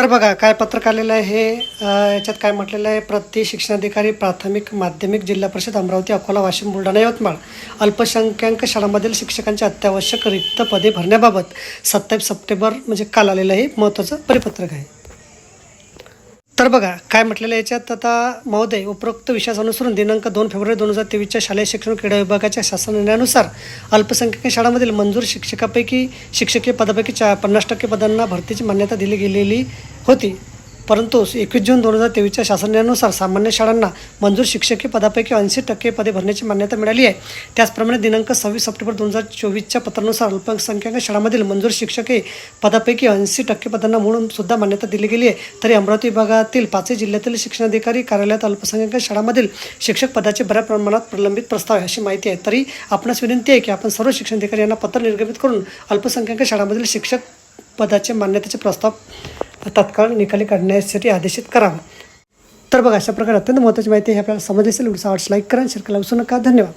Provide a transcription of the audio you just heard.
तर बघा काय पत्रक आलेलं आहे हे याच्यात काय म्हटलेलं आहे प्रति शिक्षणाधिकारी प्राथमिक माध्यमिक जिल्हा परिषद अमरावती अकोला वाशिम बुलढाणा यवतमाळ. अल्पसंख्याक शाळांमधील शिक्षकांच्या अत्यावश्यक रिक्त पदे भरण्याबाबत सत्तावीस सप्टेंबर म्हणजे काल आलेलं हे महत्त्वाचं परिपत्रक आहे. तर बघा काय म्हटलेलं याच्यात? आता महोदय उपरोक्त विषयास अनुसरून दिनांक दोन फेब्रुवारी दोन हजार तेवीसच्या शालेय शिक्षण क्रीडा विभागाच्या शासन निर्णयानुसार अल्पसंख्याक शाळांमधील मंजूर शिक्षकापैकी शिक्षकीय पदापैकी चा पन्नास टक्के पदांना भरतीची मान्यता दिली गेलेली होती. परंतु एकवीस जून दोन हजार तेवीसच्या शासन निर्णयानुसार सामान्य शाळांना मंजूर शिक्षकी पदापैकी ऐंशी टक्के पदे भरण्याची मान्यता मिळाली आहे. त्याचप्रमाणे दिनांक सव्वीस सप्टेंबर दोन हजार चोवीसच्या पत्रानुसार अल्पसंख्याक शाळांमधील मंजूर शिक्षकी पदापैकी ऐंशी टक्के पदांना म्हणून सुद्धा मान्यता दिली गेली आहे. तरी अमरावती विभागातील पाचही जिल्ह्यातील शिक्षणाधिकारी कार्यालयात अल्पसंख्याक शाळांमधील शिक्षक पदाचे बऱ्याच प्रमाणात प्रलंबित प्रस्ताव आहे अशी माहिती आहे. तरी आपणास विनंती आहे की आपण सर्व शिक्षणाधिकारी यांना पत्र निर्गमित करून अल्पसंख्याक शाळांमधील शिक्षक पदाचे मान्यतेचे प्रस्ताव तात्काळ निकाली काढण्यासाठी आदेशित करावा. तर बघा अशा प्रकारे अत्यंत महत्त्वाची माहिती आहे. आपल्याला समजली असेल व्हिडिओ आवडस लाईक करा शेअर करायला विसरू नका. धन्यवाद.